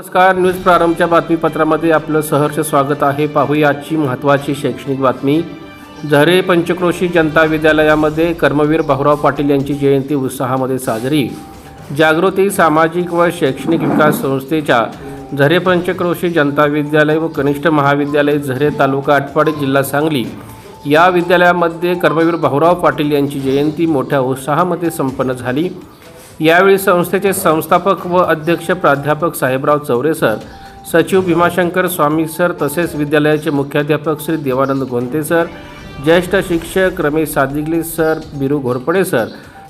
नमस्कार न्यूज प्रारंभच्या बातमीपत्रामध्ये आपलं सहर्ष स्वागत आहे. पाहूया आजची महत्त्वाची शैक्षणिक बातमी. झरे पंचक्रोशी जनता विद्यालयामध्ये कर्मवीर भाऊराव पाटील यांची जयंती उत्साहामध्ये साजरी. जागृती सामाजिक व शैक्षणिक विकास संस्थेच्या झरे पंचक्रोशी जनता विद्यालय व कनिष्ठ महाविद्यालय झरे तालुका आटपाडी जिल्हा सांगली या विद्यालयामध्ये कर्मवीर भाऊराव पाटील यांची जयंती मोठ्या उत्साहामध्ये संपन्न झाली. यावेळी संस्थेचे संस्थापक व अध्यक्ष प्राध्यापक साहेबराव चौरे सर सचिव भीमाशंकर स्वामी सर तसेच विद्यालयाचे मुख्याध्यापक श्री देवानंद गोंते सर ज्येष्ठ शिक्षक रमेश सादिगले सर बिरू घोरपडे सर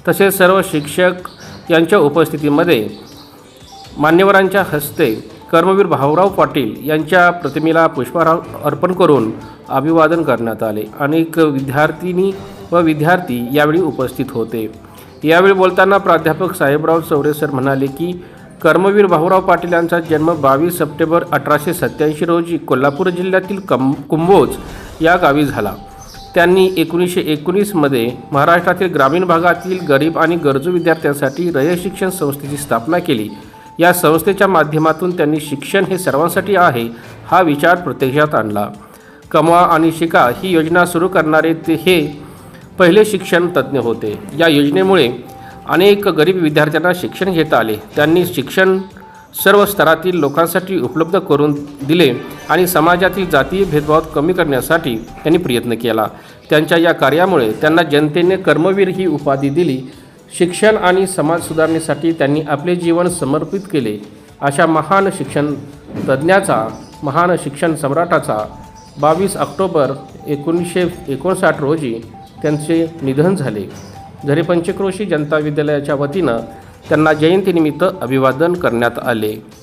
तसेच सर्व शिक्षक यांच्या उपस्थितीमध्ये मान्यवरांच्या हस्ते कर्मवीर भाऊराव पाटील यांच्या प्रतिमेला पुष्पहार अर्पण करून अभिवादन करण्यात आले. अनेक विद्यार्थिनी व विद्यार्थी यावेळी उपस्थित होते. यावेळी बोलताना प्राध्यापक साहेबराव चौरे सर म्हणाले की कर्मवीर भाऊराव पाटील यांचा जन्म बावीस सप्टेंबर अठराशे सत्याऐंशी रोजी कोल्हापूर जिल्ह्यातील कम कुंभोज या गावी झाला. त्यांनी एकोणीसशे एकोणीसमध्ये महाराष्ट्रातील ग्रामीण भागातील गरीब आणि गरजू विद्यार्थ्यांसाठी रयत शिक्षण संस्थेची स्थापना केली. या संस्थेच्या माध्यमातून त्यांनी शिक्षण हे सर्वांसाठी आहे हा विचार प्रत्यक्षात आणला. कमवा आणि शिका ही योजना सुरू करणारे ते हे पहिले शिक्षण तज्ज्ञ होते. या योजनेमुळे अनेक गरीब विद्यार्थ्यांना शिक्षण घेता आले. त्यांनी शिक्षण सर्व स्तरातील लोकांसाठी उपलब्ध करून दिले आणि समाजातील जातीय भेदभाव कमी करण्यासाठी त्यांनी प्रयत्न केला. त्यांच्या या कार्यामुळे त्यांना जनतेने कर्मवीर ही उपाधी दिली. शिक्षण आणि समाज सुधारणेसाठी त्यांनी आपले जीवन समर्पित केले. अशा महान शिक्षण तज्ज्ञाचा महान शिक्षण सम्राटाचा बावीस ऑक्टोबर एकोणीसशे एकोणसाठ रोजी त्यांचे निधन झाले. झरे पंचक्रोशी जनता विद्यालयाच्या वतीनं त्यांना जयंतीनिमित्त अभिवादन करण्यात आले.